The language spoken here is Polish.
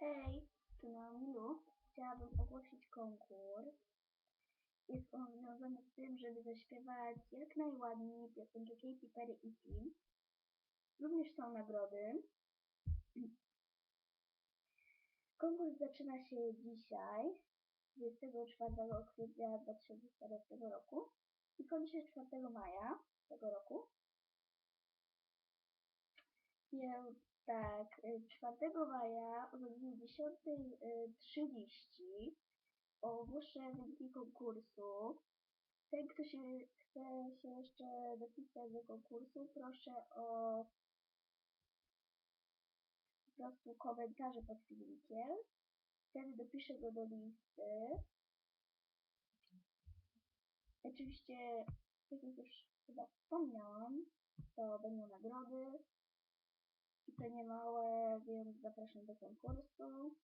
Hej, tu Naomilu. Chciałabym ogłosić konkurs. Jest on związany z tym, żeby zaśpiewać jak najładniej piosenkę Katy Perry i Tim. Również są nagrody. Konkurs zaczyna się dzisiaj, 24 kwietnia 2014 roku i kończy się 4 maja tego roku. Więc tak, y, 4 maja o godzinie 10.30 ogłoszę wyniki konkursu. Ten, kto się chce się jeszcze dopisać do konkursu, proszę o po prostu komentarze pod filmikiem. Wtedy dopiszę go do listy. Oczywiście, tak jak już chyba wspomniałam, to będą nagrody i to nie małe, więc zapraszam do konkursu.